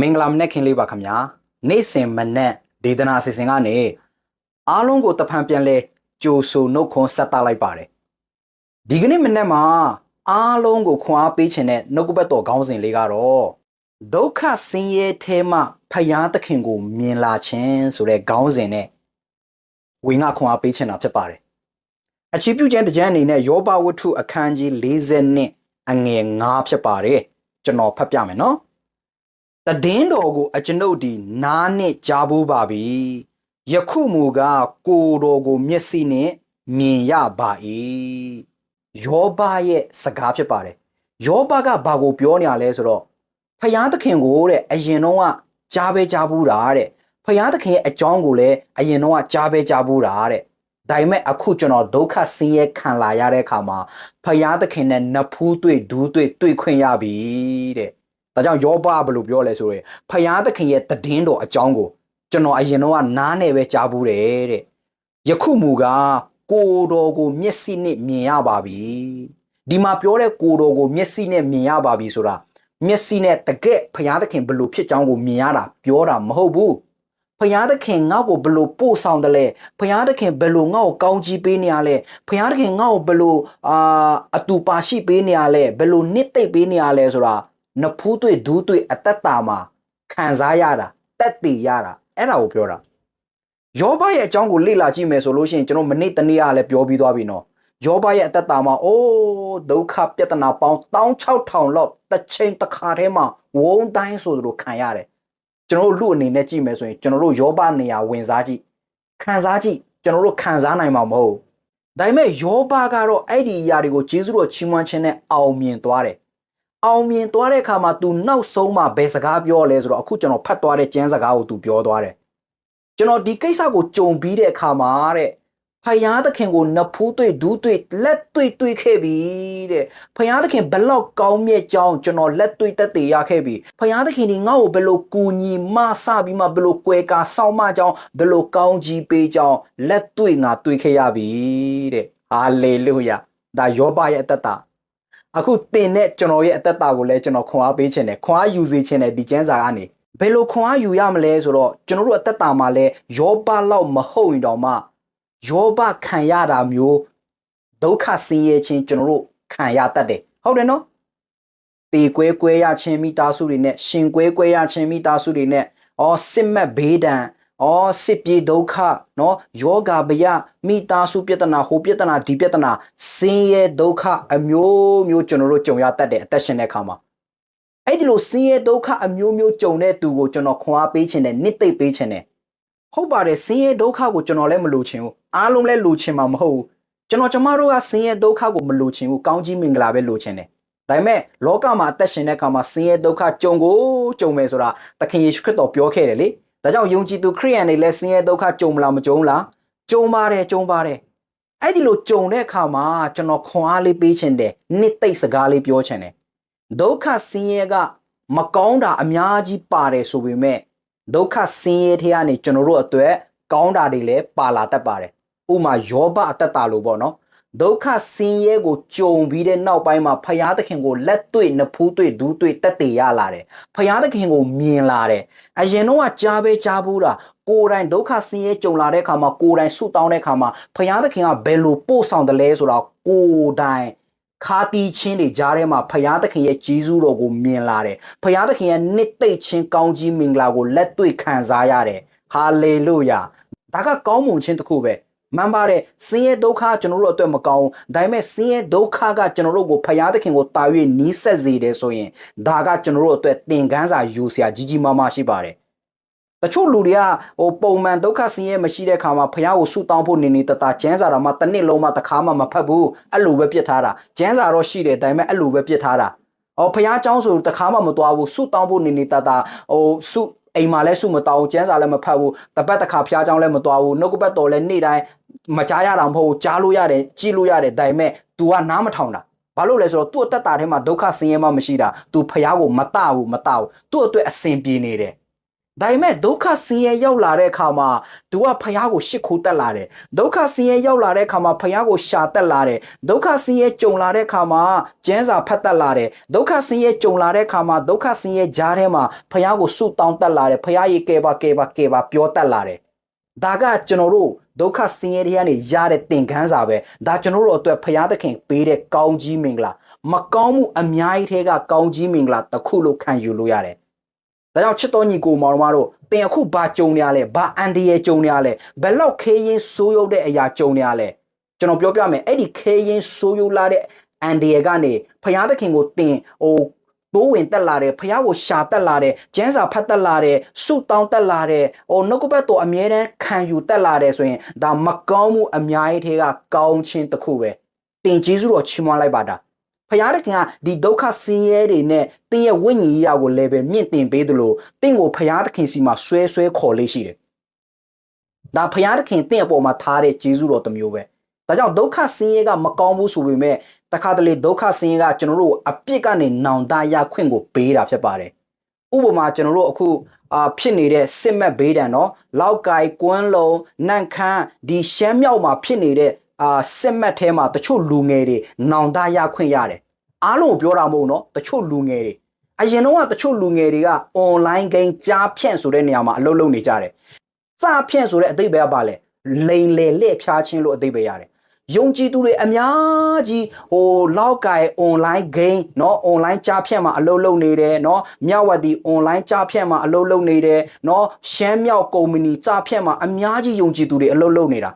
မင်္ဂလာမနက်ခင်းလေးပါခင်ဗျာနေ့စဉ်မနက်ဒေသနာအစီအစဉ်ကနေအားလုံးကိုတဖန်ပြန်လဲကြိုဆိုနှုတ်ခွန်းဆက်သလိုက်ပါတယ်ဒီကနေ့မနက်မှာအားလုံးကိုခွန်အားပေးခြင်းနဲ့နှုတ်ကပတ်တော်ခေါင်းစဉ်လေးကတော့ဒုက္ခဆင်းရဲထဲမှဖယားသခင်ကို မြင်လာခြင်းဆိုတဲ့ခေါင်းစဉ်နဲ့ဝင်ငါခွန်အားပေးခြင်းတာဖြစ်ပါတယ်အချီးပြုခြင်းတကြံအနေနဲ့ယောဘဝတ္ထုအခန်းကြီး40နဲ့အငယ်9ဖြစ်ပါတယ်ကျွန်တော်ဖတ်ပြမယ်နော် တည်င်းတော်ကို အကျွန်ုပ်ဒီနားနဲ့ကြားဖို့ပါပြီယခုမူကားကိုယ်တော်ကို မျက်စိနဲ့မြင်ရပါ၏ယောဘရဲ့စကားဖြစ်ပါတယ်ယောဘကဘာကိုပြောနေရလဲဆိုတော့ဖယားသခင်ကိုတဲ့အရင်တော့ကကြားပဲကြားဘူးတာတဲ့ဖယားသခင်ရဲ့အကြောင်းကိုလည်းအရင်တော့ကကြားပဲကြားဘူးတာတဲ့ဒါပေမဲ့အခုကျွန်တော်ဒုက္ခဆင်းရဲခံလာရတဲ့အခါမှာဖယားသခင်နဲ့နဖူးတွေ့ဒူးတွေ့တွေ့ခွင့်ရပြီတဲ့ ဒါကြောင့်ယောဘကဘယ်လိုပြောလဲဆိုရင်ဖယားသခင်ရဲ့တည်င်းတော်အကြောင်းကိုကျွန်တော်အရင်တော့ကနားနဲ့ပဲကြားဘူးတယ်တဲ့ယခုမူကားကိုယ်တော်ကိုမျက်စိနဲ့မြင်ရပါပြီဒီမှာပြောတဲ့ကိုယ်တော်ကိုမျက်စိနဲ့မြင်ရပါပြီဆိုတာမျက်စိနဲ့တကက်ဖယားသခင်ဘယ်လိုဖြစ်ကြောင်းကိုမြင်ရတာပြောတာမဟုတ်ဘူးဖယားသခင်ငါ့ကိုဘယ်လိုပို့ဆောင်တယ်လဲဖယားသခင်ဘယ်လိုငါ့ကိုကောင်းချီးပေးနေရလဲဖယားသခင်ငါ့ကိုဘယ်လိုအာအတူပါရှိပေးနေရလဲဘယ်လိုနှစ်သိမ့်ပေးနေရလဲဆိုတာ နဖူးတွေ့ဒူးတွေ့အသက်တာမှာခံစားရတာတက်တည်ရတာအဲ့ဒါကိုပြောတာယောဘရဲ့အကြောင်းကိုလေ့လာကြည့်မယ်ဆိုလို့ရှိရင်ကျွန်တော်မနေ့တနေ့ကလည်းပြောပြီးသွားပြီနော်ယောဘရဲ့အသက်တာမှာအိုးဒုက္ခပြဿနာပေါင်း16000လောက်တစ်ချိန်တစ်ခါတည်းမှာဝုန်းတိုင်းဆိုသလိုခံရတယ်ကျွန်တော်တို့လူအနေနဲ့ကြည့်မယ်ဆိုရင်ကျွန်တော်တို့ယောဘနေရာဝင်စားကြည့်ခံစားကြည့်ကျွန်တော်တို့ခံစားနိုင်မှာမဟုတ်ဒါပေမဲ့ယောဘကတော့အဲ့ဒီအရာတွေကိုဂျေဇုတော်ချီးမွမ်းခြင်းနဲ့အောင်မြင်သွားတယ် အောင်မြင်သွားတဲ့အခါမှာ तू နောက်ဆုံးမှဘယ်စကားပြောလဲဆိုတော့အခုကျွန်တော်ဖတ်သွားတဲ့ကျမ်းစကားကို तू ပြောသွားတယ်ကျွန်တော်ဒီကိစ္စကိုကြုံပြီးတဲ့အခါမှာတဲ့ဖယားသခင်ကိုနဖူးတွေ့ဒူးတွေ့လက်တွေ့တွေ့ခဲ့ပြီတဲ့ဖယားသခင်ဘလောက်ကောင်းမြတ်ကြောင်းကျွန်တော်လက်တွေ့တက်တည်ရခဲ့ပြီဖယားသခင်ဒီငါ့ကိုဘယ်လိုကူညီမဆပြီးမှဘယ်လိုကွယ်ကာစောင့်မကြောင်းဘယ်လိုကောင်းကြီးပေးကြောင်းလက်တွေ့ငါတွေ့ခဲ့ရပြီတဲ့ဟာလေလုယာဒါယောဘရဲ့အသက်တာ အခုတင်တဲ့ကျွန်တော်ရဲ့အသက်တာကိုလည်းကျွန်တော်ခွန်အားပေးခြင်းနဲ့ခွန်အားယူစေခြင်းနဲ့ဒီကျမ်းစာကနေဘယ်လိုခွန်အားယူရမလဲဆိုတော့ကျွန်တော်တို့အသက်တာမှာလည်းယောဘလောက်မဟုတ်ရင်တော့မှယောဘခံရတာမျိုးဒုက္ခဆင်းရဲခြင်းကျွန်တော်တို့ခံရတတ်တယ်ဟုတ်တယ်နော်တေကွဲကွဲရခြင်းမိသားစုတွေနဲ့ရှင်ကွဲကွဲရခြင်းမိသားစုတွေနဲ့အော်စစ်မက်ဘေးဒဏ် အော်စစ်ပြေဒုက္ခနော်ယောဂဗျယမိသားစုပြဿနာဟိုပြဿနာဒီပြဿနာဆင်းရဲဒုက္ခအမျိုးမျိုးကျွန်တော်တို့ကြုံရတတ်တယ်အသက်ရှင်တဲ့အခါမှာအဲ့ဒီလိုဆင်းရဲဒုက္ခအမျိုးမျိုးကြုံတဲ့သူကိုကျွန်တော်ခွန်အားပေးခြင်းနဲ့နှစ်သိမ့်ပေးခြင်းနဲ့ဟုတ်ပါတယ်ဆင်းရဲဒုက္ခကိုကျွန်တော်လည်းမလိုချင်ဘူးအားလုံးလည်းလိုချင်မှာမဟုတ်ဘူးကျွန်တော်ကျမတို့ကဆင်းရဲဒုက္ခကိုမလိုချင်ဘူးကောင်းကြီးမင်္ဂလာပဲလိုချင်တယ်ဒါပေမဲ့လောကမှာအသက်ရှင်တဲ့အခါမှာဆင်းရဲဒုက္ခကြုံကိုကြုံမယ်ဆိုတာသခင်ယေရှုခရစ်တော်ပြောခဲ့တယ်လေ ဒါကြောင့်ယုံကြည်သူခရိယန်တွေလည်းဆင်းရဲဒုက္ခကြုံမလားမကြုံလားကြုံပါတယ်ကြုံပါတယ်အဲ့ဒီလိုကြုံတဲ့အခါမှာကျွန်တော်ခွန်အားလေးပေးခြင်းတယ်နှစ်သိမ့်စကားလေးပြောခြင်းတယ်ဒုက္ခဆင်းရဲကမကောင်းတာအများကြီးပါတယ်ဆိုပေမဲ့ဒုက္ခဆင်းရဲထဲကနေကျွန်တော်တို့အတွက်ကောင်းတာတွေလည်းပါလာတတ်ပါတယ်ဥပမာယောဘအတ္တတာလို့ပေါ့နော် ဒုက္ခဆင်းရဲကိုကြုံပြီးတဲ့နောက်ပိုင်းမှာဖယားသခင်ကိုလက်တွေ့နဖူးတွေ့ဒူးတွေ့တက်တည်ရလာတယ်ဖယားသခင်ကိုမြင်လာတယ်အရင်တော့ကကြားပဲကြားဘူးတာကိုယ်တိုင်ဒုက္ခဆင်းရဲကြုံလာတဲ့အခါမှာကိုယ်တိုင်ဆုတောင်းတဲ့အခါမှာဖယားသခင်ကဘယ်လိုပို့ဆောင်တယ်လဲဆိုတော့ကိုယ်တိုင်ခါတီးချင်းတွေကြားထဲမှာဖယားသခင်ရဲ့ကြီးစုတော်ကိုမြင်လာတယ်ဖယားသခင်ရဲ့နှစ်သိမ့်ချင်းကောင်းကြီးမင်္ဂလာကိုလက်တွေ့ခံစားရတယ်ဟာလေလုယာဒါကကောင်းမွန်ခြင်းတစ်ခုပဲ မှန်ပါတယ်ဆင်းရဲဒုက္ခကျွန်တော်တို့အတွက်မကောင်းဘူးဒါပေမဲ့ဆင်းရဲဒုက္ခကကျွန်တော်တို့ကိုဖယားသခင်ကိုတာ၍နီးဆက်စေတယ်ဆိုရင်ဒါကကျွန်တော်တို့အတွက်သင်ခန်းစာယူစရာကြီးကြီးမားမားရှိပါတယ်တချို့လူတွေကဟိုပုံမှန်ဒုက္ခဆင်းရဲမရှိတဲ့ခါမှာဖယားကိုဆုတောင်းဖို့နေနေတတကျန်းစာတော်မှာတစ်နှစ်လုံးမှတစ်ခါမှမဖတ်ဘူးအဲ့လိုပဲပြစ်ထားတာကျန်းစာတော့ရှိတယ်ဒါပေမဲ့အဲ့လိုပဲပြစ်ထားတာအော်ဖယားเจ้าဆိုတစ်ခါမှမသွားဘူးဆုတောင်းဖို့နေနေတတဟိုဆု အိမ်မှာလည်းစုမတောင်းကျန်းစာလည်းမဖတ်ဘူးတပတ်တစ်ခါဖျားချောင်းလည်းမသွားဘူးနှုတ်ကပတ်တော်လည်းနေ့တိုင်းမကြားရတာမဟုတ်ဘူးကြားလို့ရတယ်ကြည့်လို့ရတယ်ဒါပေမဲ့ तू ကနားမထောင်တာဘာလို့လဲဆိုတော့သူ့အတ္တတာထဲမှာဒုက္ခဆင်းရဲမှမရှိတာ तू ဖျားကိုမတဘူးမတဘူးသူ့အတွက်အစဉ်ပြေနေတယ် ဒါပေမဲ့ဒုက္ခဆင်းရဲရောက်လာတဲ့အခါမှာ तू ကဖယားကိုရှစ်ခိုးတက်လာတယ်ဒုက္ခဆင်းရဲရောက်လာတဲ့အခါမှာဖယားကိုရှာတက်လာတယ်ဒုက္ခဆင်းရဲကြုံလာတဲ့အခါမှာကျမ်းစာဖတ်တက်လာတယ်ဒုက္ခဆင်းရဲကြုံလာတဲ့အခါမှာဒုက္ခဆင်းရဲကြားထဲမှာဖယားကိုဆုတောင်းတက်လာတယ်ဖယားရေကဲပါကဲပါကဲပါပြောတက်လာတယ်ဒါကကျွန်တော်တို့ဒုက္ခဆင်းရဲတွေကနေရတဲ့သင်ခန်းစာပဲဒါကျွန်တော်တို့အတွက်ဖယားသခင်ပေးတဲ့ကောင်းကြီးမင်္ဂလာမကောင်းမှုအများကြီးထဲကကောင်းကြီးမင်္ဂလာတစ်ခုလို့ခံယူလို့ရတယ် ဒါကြောင့်ချစ်တော်ညီကိုမောင်တို့တို့တင်အခုဘာကြုံနေရလဲဘာအန်ဒီရဲ့ကြုံနေရလဲဘယ်လောက်ခေးရင်ဆိုးရုပ်တဲ့အရာကြုံနေရလဲကျွန်တော်ပြောပြမယ်အဲ့ဒီခေးရင်ဆိုးရုပ်လာတဲ့အန်ဒီရဲ့ကနေဖယားသခင်ကိုတင်ဟိုတိုးဝင်တက်လာတယ်ဖယားကိုရှာတက်လာတယ်ကျန်းစာဖတ်တက်လာတယ်စုတောင်းတက်လာတယ်ဟိုနှုတ်ကပတ်တော်အမြဲတမ်းခံယူတက်လာတယ်ဆိုရင်ဒါမကောင်းမှုအများကြီးထဲကကောင်းခြင်းတစ်ခုပဲတင်ကျေးဇူးတော်ချီးမွမ်းလိုက်ပါတာ ဖရာသခင်ကဒီဒုက္ခဆင်းရဲတွေနဲ့တင်းရဲ့ဝိညာဉ်ရေးကိုလည်းပဲမြင့်တင်ပေးသလိုတင့်ကိုဖရာသခင်စီမှာဆွဲဆွဲခေါ်လေးရှိတယ်။ဒါဖရာသခင်တင့်အပေါ်မှာထားတဲ့ဂျေဇုတော်တစ်မျိုးပဲ။ဒါကြောင့်ဒုက္ခဆင်းရဲကမကောင်းဘူးဆိုပေမဲ့တခါတလေဒုက္ခဆင်းရဲကကျွန်တော်တို့အပြစ်ကနေနောင်တရခွင့်ကိုပေးတာဖြစ်ပါတယ်။ဥပမာကျွန်တော်တို့အခုအာဖြစ်နေတဲ့စစ်မက်ဘေးဒဏ်နော်လောက်ကိုင်ကွန်းလုံးနန့်ခမ်းဒီရှမ်းမြောက်မှာဖြစ်နေတဲ့အာစစ်မက်ထဲမှာတချို့လူငယ်တွေနောင်တရခွင့်ရတယ် အားလုံးကိုပြောတာမဟုတ်เนาะတချို့လူငယ်တွေအရင်တော့ကတချို့လူငယ်တွေက online game ကြားဖြန့်ဆိုတဲ့နေရာမှာအလုပ်လုပ်နေကြတယ်စဖြန့်ဆိုတဲ့အတိတ်ပဲကပါလဲလိန်လေလက်ဖြားခြင်းလို့အတိတ်ပဲရတယ်ယုံကြည်သူတွေအများကြီးဟိုလောက်ကိုင် online game เนาะ online ကြားဖြန့်မှာအလုပ်လုပ်နေတယ်เนาะမြဝတီ online ကြားဖြန့်မှာအလုပ်လုပ်နေတယ်เนาะရှမ်းမြောက်ကုမ္ပဏီကြားဖြန့်မှာအများကြီးယုံကြည်သူတွေအလုပ်လုပ်နေတာ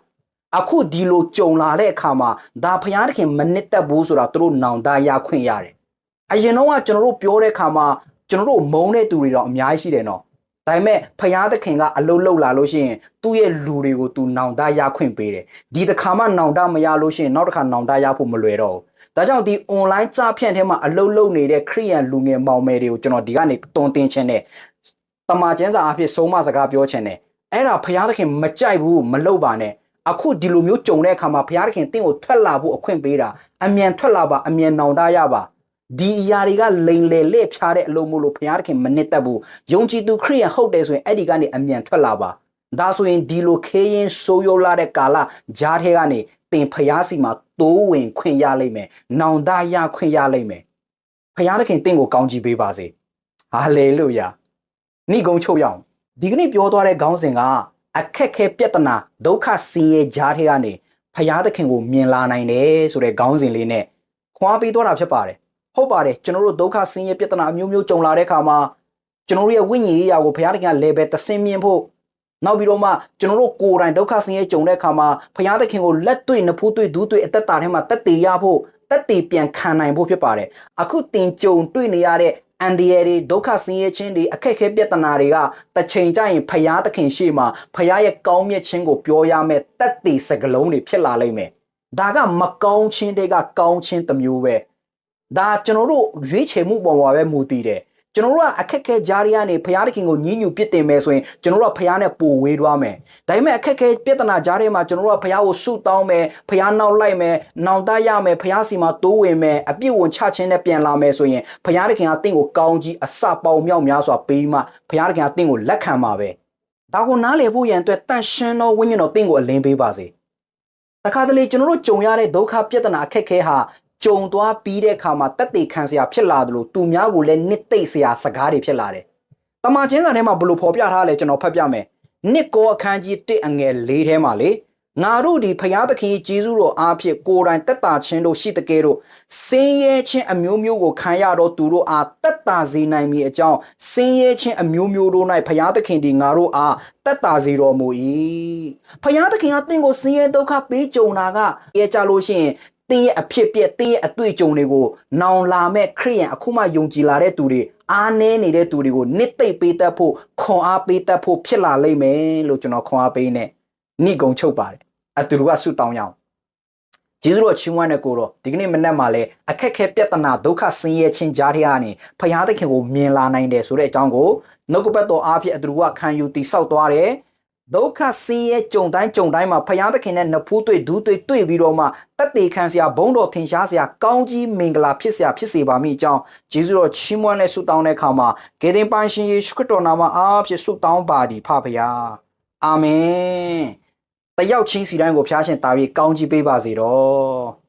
အခုဒီလိုကြုံလာတဲ့အခါမှာဒါဖျားသခင်မနစ်သက်ဘူးဆိုတာသူတို့နောင်တရခွင့်ရတယ်။အရင်တော့ကကျွန်တော်တို့ပြောတဲ့အခါမှာကျွန်တော်တို့မုံတဲ့သူတွေတော့အများကြီးရှိတယ်နော်။ဒါပေမဲ့ဖျားသခင်ကအလုလုလာလို့ရှိရင်သူ့ရဲ့လူတွေကိုသူနောင်တရခွင့်ပေးတယ်။ဒီတစ်ခါမှနောင်တမရလို့ရှိရင်နောက်တစ်ခါနောင်တရဖို့မလွယ်တော့ဘူး။ဒါကြောင့်ဒီ online ကြဖြန့်ထဲမှာအလုလုနေတဲ့ခရီးရန်လူငယ်မောင်မယ်တွေကိုကျွန်တော်ဒီကနေတုံတင်ခြင်းနဲ့တမာကျင်းစာအဖြစ်ဆုံးမစကားပြောခြင်းနဲ့အဲ့ဒါဖျားသခင်မကြိုက်ဘူးမလုပ်ပါနဲ့။ အခုဒီလိုမျိုးကြုံတဲ့အခါမှာဘုရားသခင်တင့်ကိုထွက်လာဖို့အခွင့်ပေးတာအမြန်ထွက်လာပါအမြန်နောင်တရပါဒီအရာတွေကလိန်လေလက်ဖြားတဲ့အလုံးမို့လို့ဘုရားသခင်မနစ်သက်ဘူးယုံကြည်သူခရိယန်ဟုတ်တယ်ဆိုရင်အဲ့ဒီကနေအမြန်ထွက်လာပါဒါဆိုရင်ဒီလိုခေးရင်ဆိုးရိုးလာတဲ့ကာလဂျားထဲကနေတင်ဖျားစီမှာတိုးဝင်ခွင့်ရလိမ့်မယ်နောင်တရခွင့်ရလိမ့်မယ်ဘုရားသခင်တင့်ကိုကောင်းချီးပေးပါစေဟာလေလုယာဏိဂုံချုပ်ရအောင်ဒီကနေ့ပြောသွားတဲ့ခေါင်းစဉ်က အခက်ခဲပြဿနာဒုက္ခဆင်းရဲကြားထဲကနေဖရာသခင်ကိုမြင်လာနိုင်တယ်ဆိုတဲ့ခေါင်းစဉ်လေးနဲ့ခွာပေးသွားတာဖြစ်ပါတယ်ဟုတ်ပါတယ်ကျွန်တော်တို့ဒုက္ခဆင်းရဲပြဿနာအမျိုးမျိုးကြုံလာတဲ့အခါမှာကျွန်တော်တို့ရဲ့ဝိညာဉ်ရေးရာကိုဖရာသခင်က level တစ်ဆင့်မြင့်ဖို့နောက်ပြီးတော့မှကျွန်တော်တို့ကိုယ်တိုင်ဒုက္ခဆင်းရဲကြုံတဲ့အခါမှာဖရာသခင်ကိုလက်တွေ့နဖူးတွေ့ဒူးတွေ့အသက်တာထဲမှာတက်တည်ရဖို့တက်တည်ပြန်ခံနိုင်ဖို့ဖြစ်ပါတယ်အခုတင်ကြုံတွေ့နေရတဲ့ အန်ဒီရတွေဒုက္ခဆင်းရဲခြင်းတွေအခက်အခဲပြဿနာတွေကတစ်ချိန်ကျရင်ဖရာသခင်ရှေ့မှာဖရာရဲ့ကောင်းမြတ်ခြင်းကိုပြောရမယ်တက်တည်စကလုံးတွေဖြစ်လာလိမ့်မယ်ဒါကမကောင်းခြင်းတွေကကောင်းခြင်းတစ်မျိုးပဲဒါကျွန်တော်တို့ရွေးချယ်မှုပေါ်မှာပဲမူတည်တယ် ကျွန်တော်တို့ကအခက်အခဲကြားရကနေဖရာသခင်ကိုညှဉ်းညူပစ်တင်မယ်ဆိုရင်ကျွန်တော်တို့ကဖရာနဲ့ပိုဝေးသွားမယ်ဒါပေမဲ့အခက်အခဲပြဿနာကြားထဲမှာကျွန်တော်တို့ကဖရာကိုဆုတောင်းမယ်ဖရာနောက်လိုက်မယ်နောင်တရမယ်ဖရာစီမှာတိုးဝင်မယ်အပြစ်ဝင်ချခြင်းနဲ့ပြန်လာမယ်ဆိုရင်ဖရာသခင်ကတင့်ကိုကောင်းကြီးအစပေါင်းမြောက်များစွာပေးမှဖရာသခင်ကတင့်ကိုလက်ခံပါပဲဒါကိုနားလည်ဖို့ရန်အတွက်တန်ရှင်းသောဝိညာဉ်တော်တင့်ကိုအလင်းပေးပါစေတခါတလေကျွန်တော်တို့ကြုံရတဲ့ဒုက္ခပြဿနာအခက်အခဲဟာ ကြုံသွားပြီးတဲ့အခါမှာတက်တေခံစရာဖြစ်လာတယ်လို့သူများကိုလည်းနှစ်သိမ့်စရာစကားတွေဖြစ်လာတယ်။တမန်ကျင်းစာထဲမှာဘလို့ဖော်ပြထားလဲကျွန်တော်ဖတ်ပြမယ်။နှစ်ကောအခန်းကြီး1အငယ်၄ထဲမှာလေငါတို့ဒီဖျားသခင်ဂျေဇုတော်အားဖြင့်ကိုယ်တိုင်တက်တာခြင်းတို့ရှိတကယ်တို့စင်းရဲခြင်းအမျိုးမျိုးကိုခံရတော့သူတို့အားတက်တာစေနိုင်မည်အကြောင်းစင်းရဲခြင်းအမျိုးမျိုးတို့၌ဖျားသခင်ဒီငါတို့အားတက်တာစေတော်မူ၏ဖျားသခင်ကတင့်ကိုစင်းရဲဒုက္ခပေးကြုံတာကအဲကြလို့ရှိရင် တင်းရဲ့အဖြစ်ပြက်တင်းရဲ့အတွေ့အကြုံတွေကိုနောင်လာမဲ့ခရိယန်အခုမှယုံကြည်လာတဲ့သူတွေအားနည်းနေတဲ့သူတွေကိုနစ်သိမ့်ပေးတတ်ဖို့ခွန်အားပေးတတ်ဖို့ဖြစ်လာလိမ့်မယ်လို့ကျွန်တော်ခွန်အားပေးနေဏိကုံချုပ်ပါတယ်အတူတူကဆုတောင်းရအောင်ကျေးဇူးတော်ချီးမွမ်းတဲ့ကိုတော့ဒီကနေ့မနက်မှာလဲအခက်ခဲပြဿနာဒုက္ခဆင်းရဲခြင်းကြားထဲကနေဖရာသခင်ကိုမြင်လာနိုင်တယ်ဆိုတဲ့အကြောင်းကိုနှုတ်ကပတ်တော်အားဖြင့်အတူတူကခံယူတည်ဆောက်သွားတယ် ဒုက္ခဆင်းရဲကြုံတိုင်းကြုံတိုင်းမှာဖယားသခင်နဲ့နဖူးတွေ့ဒူးတွေ့တွေ့ပြီးတော့မှတက်တေခံစရာဘုံတော်ထင်ရှားစရာကောင်းကြီးမင်္ဂလာဖြစ်စရာဖြစ်စေပါမိအကြောင်းဂျေဇုတော်ချီးမွမ်းနဲ့ဆုတောင်းတဲ့အခါမှာဂေဒင်ပိုင်ရှင်ယေရှုခရစ်တော်နာမအားဖြင့်ဆုတောင်းပါသည်ဖဖယားအာမင်တယောက်ချင်းစီတိုင်းကိုဖျားရှင်တာပြီးကောင်းကြီးပေးပါစေတော့